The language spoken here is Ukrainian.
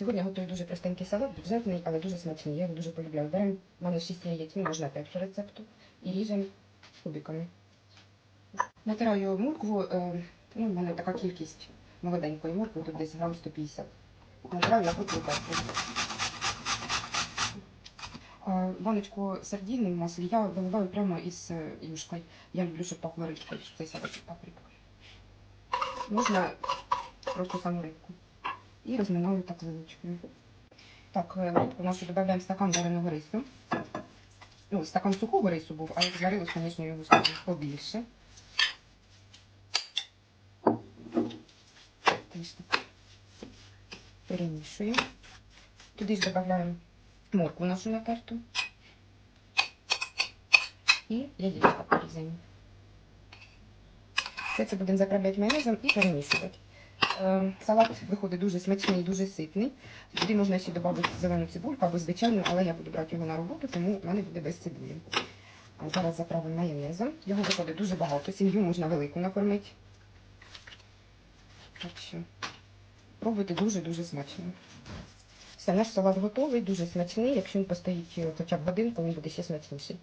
Сьогодні готую дуже простенький салат, бюджетний, але дуже смачний. Я його дуже полюбляю. Беремо мене 6 яєць, можна 5 по рецепту, і ріжемо кубиками. Натираю моркву, е, ну, в мене така кількість молоденької моркви, тут десь грам 150. Натираю на крупну терку. Е, Баночку сардини в маслі я виливаю прямо із е, юшкою. Я люблю, щоб пахло рибкою, щоб цей салатик пах. Можна просто саму рибку. І розминаю так вилочкою. Так, е, в рибку нашу додаємо стакан вареного рису. Ну, стакан сухого рису був, але зварилось, звісно, його побільше. Так перемішуємо. Туди ж додаємо моркву нашу натерту. І яєчко порізаємо. Все це будемо заправляти майонезом і перемішувати. Е, Салат виходить дуже смачний, дуже ситний. Сюди можна ще додати зелену цибульку або звичайну, але я буду брати його на роботу, тому в мене буде без цибулі. Зараз заправимо майонезом. Його виходить дуже багато. Сім'ю можна велику накормити. Так що пробуйте дуже-дуже смачно. Все, наш салат готовий, дуже смачний. Якщо він постоїть е, хоча б годинку, він буде ще смачніший.